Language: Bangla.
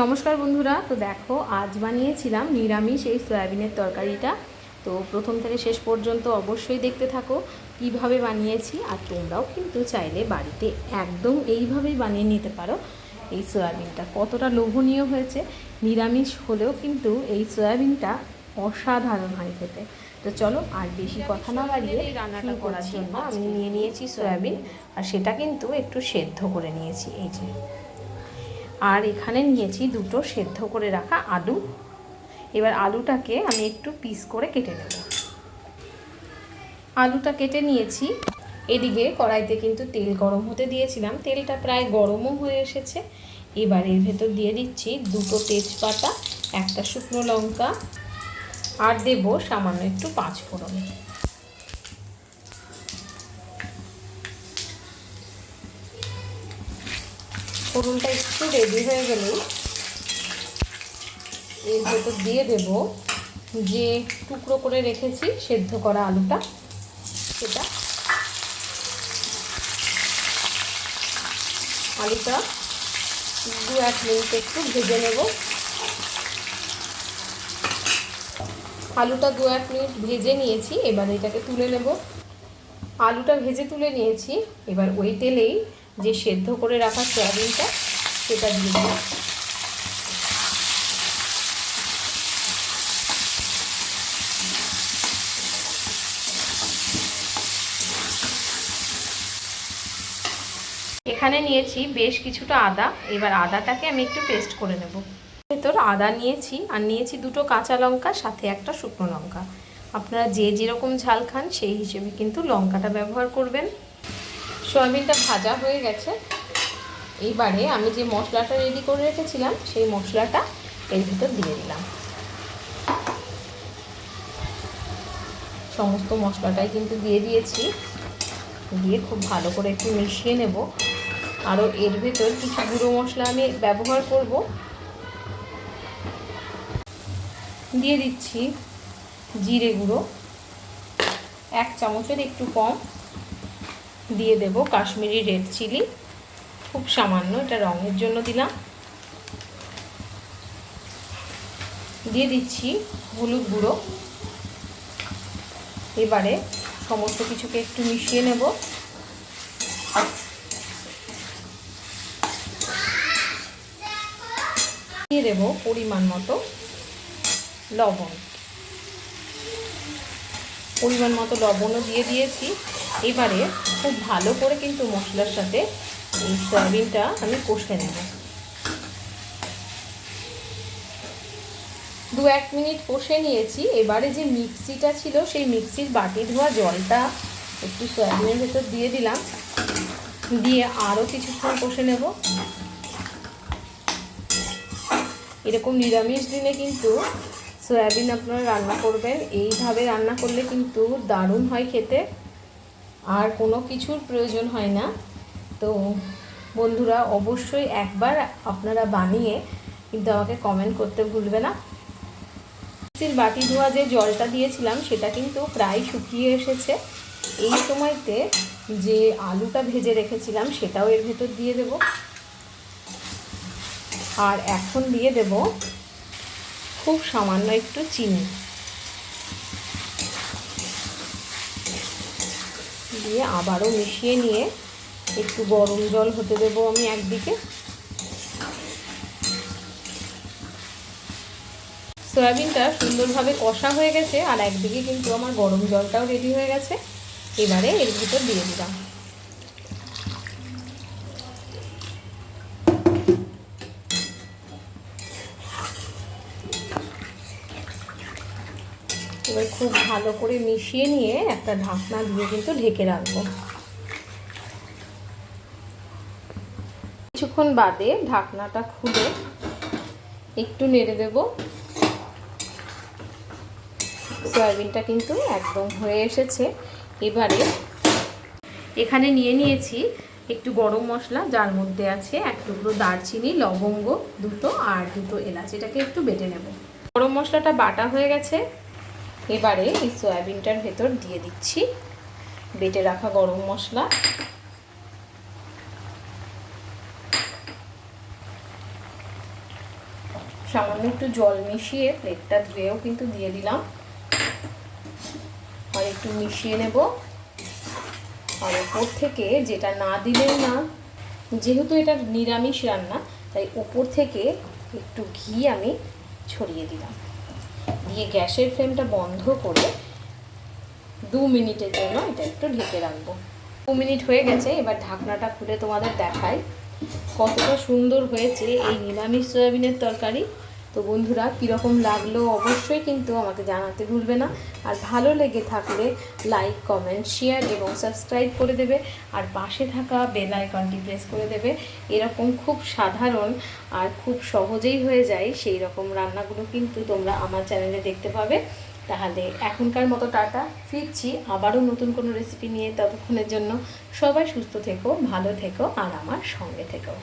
নমস্কার বন্ধুরা তো দেখো আজ বানিয়েছিলাম নিরামিষ এই সয়াবিনের তরকারিটা। তো প্রথম থেকে শেষ পর্যন্ত অবশ্যই দেখতে থাকো কীভাবে বানিয়েছি আর তোমরাও কিন্তু চাইলে বাড়িতে একদম এইভাবেই বানিয়ে নিতে পারো এই সয়াবিনটা। কতটা লোভনীয় হয়েছে। নিরামিষ হলেও কিন্তু এই সয়াবিনটা অসাধারণ হয় খেতে। তো চলো আর বেশি কথা না বাড়িয়ে এই রান্নাটা করার জন্য আমি নিয়ে নিয়েছি সয়াবিন আর সেটা কিন্তু একটু সেদ্ধ করে নিয়েছি এই যে। আর এখানে নিয়েছি দুটো সেদ্ধ করে রাখা আলু। এবার আলুটাকে আমি একটু পিস করে কেটে নেব। আলুটা কেটে নিয়েছি। এদিকে কড়াইতে কিন্তু তেল গরম হতে দিয়েছিলাম। তেলটা প্রায় গরমও হয়ে এসেছে। এবার এর ভেতর দিয়ে দিচ্ছি দুটো তেজপাতা, একটা শুকনো লঙ্কা, আর দেব সামান্য একটু পাঁচ ফোড়নটা একটু রেডি হয়ে গেলেই এর ভেতর দিয়ে দেব যে টুকরো করে রেখেছি, সেদ্ধ করা আলুটা, সেটা। আলুটা দু এক মিনিট একটু ভেজে নেব। আলুটা দু এক মিনিট ভেজে নিয়েছি, এবার এটাকে তুলে নেব। আলুটা ভেজে তুলে নিয়েছি, এবার ওই তেলেই যে সেদ্ধ করে রাখা সয়াবিনটা, সেটা দিয়ে দেবো এখানে নিয়েছি বেশ কিছুটা আদা। এবার আদাটাকে আমি একটু পেস্ট করে নেব। ভেতর আদা নিয়েছি, আর নিয়েছি দুটো কাঁচা লঙ্কা, সাথে একটা শুকনো লঙ্কা। আপনারা যে যেরকম ঝাল খান, সেই হিসেবে কিন্তু লঙ্কাটা ব্যবহার করবেন। সয়াবিনটা ভাজা হয়ে গেছে। এইবারে আমি যে মশলাটা রেডি করে রেখেছিলাম, সেই মশলাটা এর ভিতর দিয়ে দিলাম। সমস্ত মশলাটাই কিন্তু দিয়ে দিয়েছি। দিয়ে খুব ভালো করে একটু মিশিয়ে নেব। আরও এর ভেতর কিছু গুঁড়ো মশলা আমি ব্যবহার করব। দিয়ে দিচ্ছি জিরে গুঁড়ো। এক চামচের একটু কম। দিয়ে দেব কাশ্মীরি রেড চিলি। খুব সামান্য, এটা রঙের জন্য দিলাম। দিয়ে দিচ্ছি হলুদ গুঁড়ো। এবারে সমস্ত কিছুকে একটু মিশিয়ে নেব। দিয়ে দেব পরিমাণ মতো লবণ। পরিমাণ মতো লবণও দিয়ে দিয়েছি। এবারে খুব ভালো করে কিন্তু মশলার সাথে এই সয়াবিনটা আমি কষে নেব। দু এক মিনিট কষে নিয়েছি। এবারে যে মিক্সিটা ছিল, সেই মিক্সির বাটি ধোয়া জলটা একটু সয়াবিনের ভেতর দিয়ে দিলাম। দিয়ে আরও কিছুক্ষণ কষে নেব। এরকম নিরামিষ দিনে কিন্তু সয়াবিন আপনারা রান্না করবেন। এইভাবে রান্না করলে কিন্তু দারুণ হয় খেতে। আর কোনো কিছুর প্রয়োজন হয় না। তো বন্ধুরা, অবশ্যই একবার আপনারা বানিয়ে কিন্তু আমাকে কমেন্ট করতে ভুলবে না। মিক্সির বাটি ধোয়া যে জলটা দিয়েছিলাম, সেটা কিন্তু প্রায় শুকিয়ে এসেছে। এই সময়তে যে আলুটা ভেজে রেখেছিলাম, সেটাও এর ভেতর দিয়ে দেব। আর এখন দিয়ে দেব খুব সামান্য একটু চিনি। দিয়ে আবারও মিশিয়ে নিয়ে একটু গরম জল হতে দেবো আমি একদিকে। সয়াবিনটা সুন্দরভাবে কষা হয়ে গেছে আর একদিকে কিন্তু আমার গরম জলটাও রেডি হয়ে গেছে। এবারে এর ভিতর দিয়ে দিলাম। এবার খুব ভালো করে মিশিয়ে নিয়ে একটা ঢাকনা দিয়ে কিন্তু ঢেকে রাখব। কিছুক্ষণ বাদে ঢাকনাটা খুলে একটু নেড়ে দেব। সয়াবিনটা কিন্তু একদম হয়ে এসেছে। এবারে এখানে নিয়ে নিয়েছি একটু গরম মশলা, যার মধ্যে আছে এক টুকরো দারচিনি, লবঙ্গ দুটো আর দুটো এলাচ। এটাকে একটু বেটে নেব। গরম মশলাটা বাটা হয়ে গেছে। এবারে এই সয়াবিনটার ভেতর দিয়ে দিচ্ছি। বেটে রাখা গরম মশলা। সামান্য একটু জল মিশিয়ে প্লেটটা ধুয়েও কিন্তু দিয়ে দিলাম। আর একটু মিশিয়ে নেব। আর ওপর থেকে যেটা না দিলেই না, যেহেতু এটা নিরামিষ রান্না, তাই ওপর থেকে একটু ঘি আমি ছড়িয়ে দিলাম। দিয়ে গ্যাসের ফ্লেমটা বন্ধ করে দু মিনিটের জন্য এটা একটু ঢেকে রাখব। দু মিনিট হয়ে গেছে, এবার ঢাকনাটা খুলে তোমাদের দেখাই কতটা সুন্দর হয়েছে এই নিরামিষ সয়াবিনের তরকারি। তো বন্ধুরা, কীরকম লাগল অবশ্যই কিন্তু আমাকে জানাতে ভুলবে না। আর ভালো লেগে থাকলে লাইক কমেন্ট শেয়ার এবং সাবস্ক্রাইব করে দেবে। আর পাশে থাকা বেল আইকনটি প্রেস করে দেবে। এরকম খুব সাধারণ আর খুব সহজেই হয়ে যায় সেই রকম রান্নাগুলো কিন্তু তোমরা আমার চ্যানেলে দেখতে পাবে। তাহলে এখনকার মতো টাটা, ফিরছি আবারও নতুন কোনো রেসিপি নিয়ে ততক্ষণের জন্য। সবাই সুস্থ থেকো, ভালো থেকো আর আমার সঙ্গে থেকো।